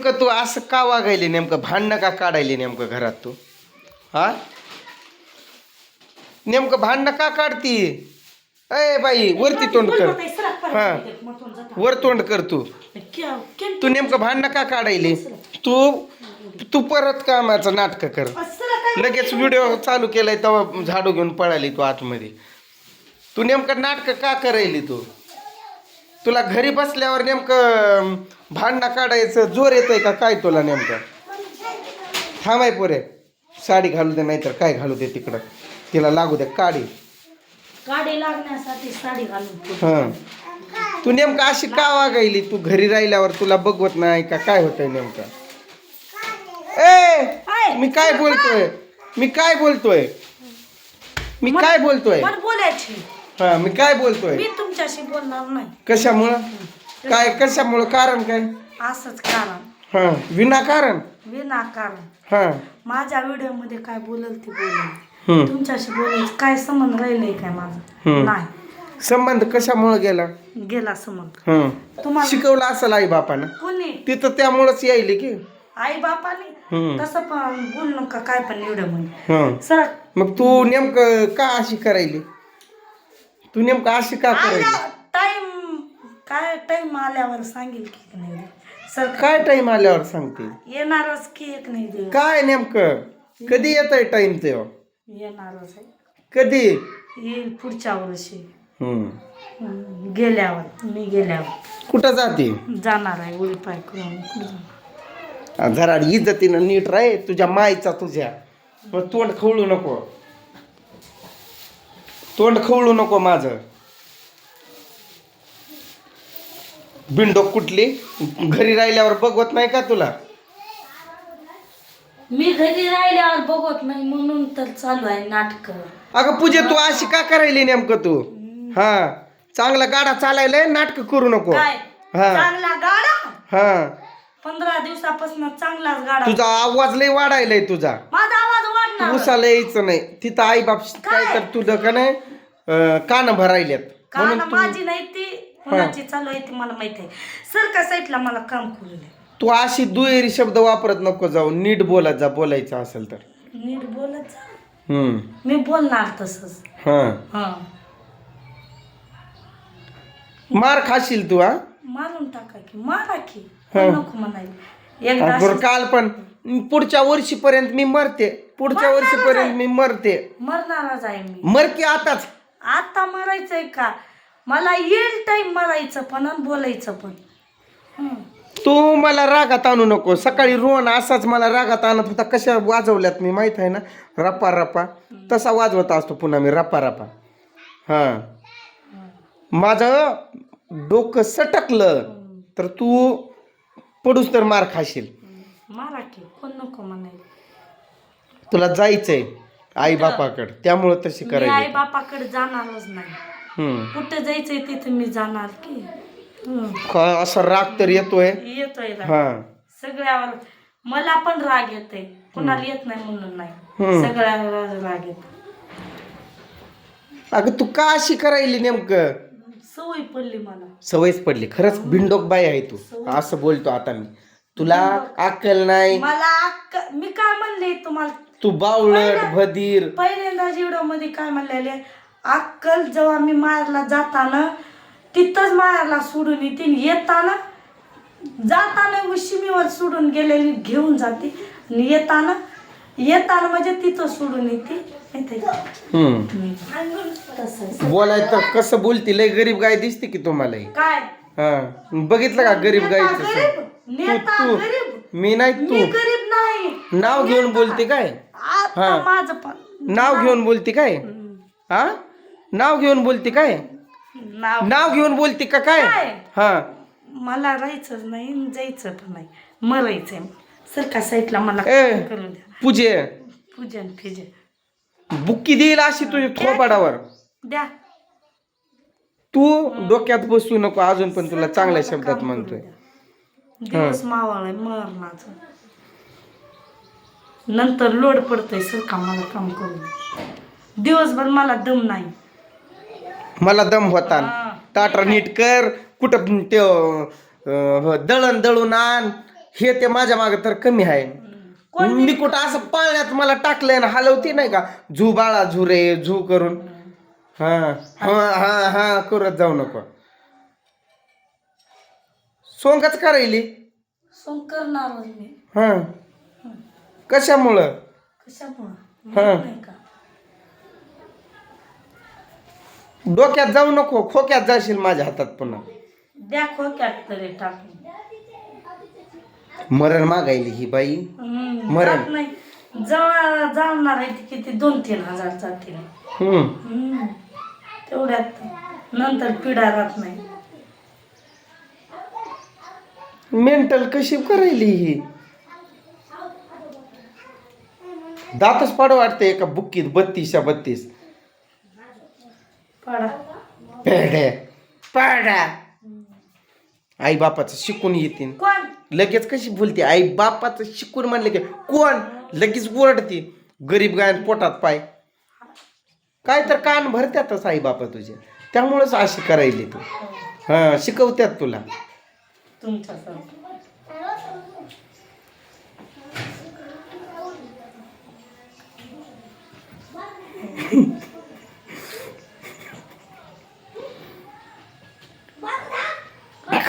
नेमकं तू असं का वागायली? नेमकं भांडणं का काढायली नेमकं घरात तू? हा? नेमकं भांडणं का काढती? अय बाई वरती तोंड कर. हा. वर तोंड कर तू. तू नेमकं भांडणं का काढायली? तू तू परत कामाचं नाटक कर. लगेच व्हिडिओ चालू केलाय तेव्हा झाडू घेऊन पळाली तू आतमध्ये. तू नेमकं नाटक का करायली तू? तुला घरी बसल्यावर नेमकं भांडणं काढायचं जोर येतोय का? काय तुला नेमकं? थांबाय पोरे. साडी घालू दे नाहीतर काय घालू दे तिकडं? तिला लागू दे काढी. गाडी लागण्यासाठी साडी ठेवली. हां. तू नेमकं अशी का वागायली? तू घरी राहिल्यावर तुला बघवत नाही का? काय होतंय नेमकं? ए! मी काय बोलतोय? मी काय बोलतोय? मी काय बोलतोय? हा मी काय बोलतोय? मी तुमच्याशी बोलणार नाही. कशामुळं? काय कशामुळं? कारण काय? असंच कारण. हा विनाकारण? विनाकारण. हा. माझ्या व्हिडिओमध्ये काय बोलल ते बोलल हम्म. तुमच्याशी बोलायचं काय संबंध राहिलंय काय माझा? हम्म. नाही. संबंध कशामुळं गेला? गेला संबंध. हं तुम्हाला शिकवलं असेल आई बापानं? कोणी? तिथं त्यामुळंच यायली की. आई बापाने? हम्म. तसं पण बोल नका काय पण मध्ये हं सर मग तू नेमकं का अशी करायली? तू नेमकं अशी का करायली टाइम काय टाइम आल्यावर सांगेल की नाही सर काय टाइम आल्यावर सांगते? येणारच की एक नाही काय नेमकं? कधी येत आहे टाइम ते? येणारच आहे. कधी? येईल पुढच्या वर्षी. हं. हम्म, गेल्यावर. मी गेल्यावर. कुठं जाते? जाणार आहे उडीपाय करून. कुठं जाणार? जरा इज्जतीनं नीट राह तुझ्या मायचा तुझ्या. मग तोंड खवळू नको. तोंड खवळू नको माझं. बिंडोक कुठली? घरी राहिल्यावर बघवत नाही का तुला? मी घरी राहिल्यावर बघत नाही म्हणून तर चालू आहे नाटक. अगं पूजे तू अशी का करायली नेमकं तू? हा. चांगला गाडा चालायलाय नाटक करू नको. काय? हा. चांगला गाडा? हा. पंधरा दिवसापासून चांगलाच गाडा. तुझा आवाज लय वाढायलाय तुझा. माझा आवाज वाढणार. उसाला यायचं नाही. तिथं आई बाप काय? तर तुझं का नाही? कान भरायल्यात कारण माझी नाही ती कुणाची चालू आहे ती मला माहीत आहे. सर का साईडला मला काम करू दे. तू अशी दुहेरी शब्द वापरत नको जाऊ. नीट बोलत जा बोलायचं असेल तर. नीट बोलत जा. हम्म. मी बोलणार तसंच. हा. हा. मार खाशील तू हा? मारून टाका की मारा की. नको म्हणायला. एकदा बरं काल पण पुढच्या वर्षीपर्यंत मी मरते. पुढच्या वर्षीपर्यंत मी मरते. मरणारच आहे मी. मर की आताच. आता मरायचंय का? मला येईल टाइम मरायचं पण आणि बोलायचं पण. तू मला रागात आणू नको. सकाळी रोहन असाच मला रागात आणत होता. कशा वाजवल्यात मी माहीत आहे ना? रप्पा रप्पा तसा वाजवत असतो पुन्हा मी रप्पा रप्पा हा. माझं डोकं सटकलं तर तू पडूस तर मार खाशील. मारा की कोण नको म्हणायला? तुला जायचंय. आई बापाकडे. त्यामुळं तशी मी आई करायची बापाकडे जाणारच नाही. हम्म. कुठे जायचंय तिथे मी जाणार की? हं. का असा राग तर येतोय? येतोय राग. हा. सगळ्यावर मला पण राग येतोय. कुणाला येत नाही म्हणून नाही. सगळ्यावर राग येत अगं तू का अशी करायली नेमकं? सवय पडली मला. सवयच पडली. खरंच भिंडोक बाई आहे तू. असं बोलतो आता मी. तुला अक्कल नाही? मला अक्क- मी काय म्हणले तुम्हाला तू बावळट भदीर. पहिल्यांदा व्हिडिओमध्ये काय म्हणलेले अक्कल जेव्हा मी मारला जाताना तिथंच मारला सोडून येते येताना जाताना उशिमीवर सोडून गेलेली घेऊन जाते आणि येताना येताना म्हणजे तिथं सोडून येते. आहे. बोलायचं कसं बोलती लय गरीब गाय दिसते की तुम्हाला. काय? हा. बघितलं का गरीब नेता तू- मी नाही तू. नाव घेऊन बोलते काय? हा. माझं पण. नाव घेऊन बोलते काय. हा? नाव घेऊन बोलते काय? नाव नाव घेऊन बोलते का काय? हा. मला राहायचंच नाही जायचं पण नाही. मरायचंय सरका साईडला मला ए. करू द्या. पूजे. पूजन फिजन बुक्की देईल अशी तुझी थोपाडावर द्या. तू डोक्यात बसू नको अजून पण तुला चांगल्या शब्दात म्हणतोय. दिवस मावळ आहे मरणाचं. नंतर लोड पडतोय सरका मला काम करू द्या. दिवसभर मला दम नाही. मला दम होता. हा. ताटरा नीट कर कुठं ते अं, दळण दळून आण. हे ते माझ्या मागे तर कमी आहे. कोण मी कुठं असं पाळण्यात मला टाकलंय ना हलवती नाही का? झू बाळा झू रे झू करून. हा हा हा हा करत जाऊ नको. सोंगच करायली. सोंग करणारच मी. हा. कशामुळं? कशामुळं? हा. माहीत नाही का? डोक्यात जाऊ नको खोक्यात जाशील माझ्या हातात पुन्हा. द्या खोक्यात तरी टाकून. मरण मागायली ही बाई. हम्म, मरण. जात नाही. जवळ जाणार आहे ती किती? दोन तीन हजार जातील हम्म. हम्म. तेवढ्यात नंतर पिढा राहत नाही. मेंटल कशी करायली ही? दातच पाड वाटते एका बुक्कीत बत्तीसच्या बत्तीस. पेढे पाडा. आई बापाचं शिकून येतील लगेच कशी बोलते आई बापाचं शिकून म्हणलं की कोण? लगेच ओरडते. गरीब गायन पोटात पाय. काय तर कान भरत्यातच आई बापा तुझे. त्यामुळंच अशी करायली तू. हा शिकवत्यात तुला. तुमच्या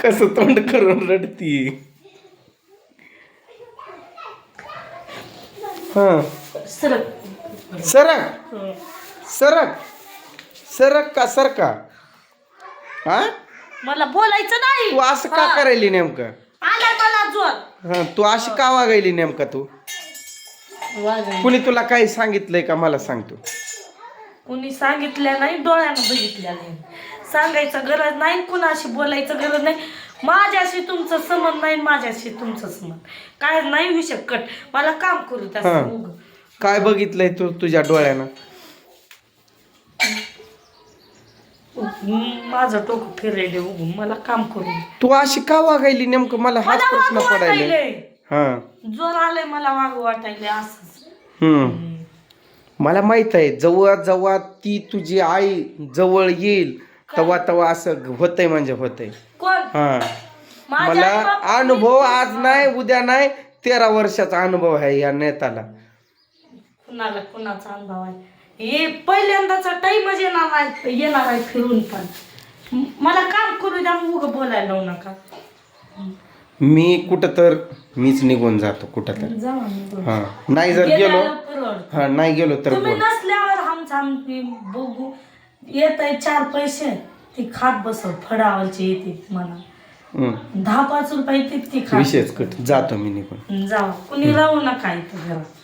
कसं तोंड करून रडती? हा. सरक. सरक. सरक. सरक का सरका? हा? मला बोलायचं नाही. तू असं का. करायली नेमकं? आलाय मला जोर. हा तू अशी का वागायली नेमका तू? कुणी तुला काही सांगितलंय का? मला सांगतो कुणी सांगितलं नाही डोळ्यानं बघितल्या नाही. सांगायचं गरज नाही कुणाशी बोलायचं गरज नाही. माझ्याशी तुमचं संबंध नाही माझ्याशी तुमचं संबंध. काय नाही होऊ शकत. मला काम करू द्या हा. उग. काय बघितलंय तू तुझ्या डोळ्यानं? हम्म, माझं डोकं फिरायले उगून मला काम करू दे. तू अशी का वागायली नेमकं? मला हाच मला प्रश्न पडायला हा. जोर आलंय मला वागू वाटायले असंच. हम्म. मला माहीत आहे जेव्हा जेव्हा ती तुझी आई जवळ येईल तेव्हा तेव्हा असं होतंय म्हणजे होतंय. कोण? हा. माझ्या मला आईबाप- अनुभव आज नाही उद्या नाही तेरा वर्षाचा अनुभव आहे या नेताला. कुणाला कुणाचा अनुभव आहे? हे पहिल्यांदाचा टाईमच येणार नाही येणार आहे फिरून पण. म- मला काम करू द्या मग उगं बोलायला लावू नका. मी कुठं तर मीच निघून जातो कुठं तर जाऊ. हा नाही जर गेलो गेल्याला परवडतं. हा नाही गेलो तर तुम्ही बोल नसल्यावर आमचं आम्ही बघू. येत आहे चार पैसे ती खात बसव फडावरचे येते मला. हम्म. दहा पाच रुपये येते ती खात. विषयच कट जातो मी निघून. जावा कुणी राहू नका इथं घरात.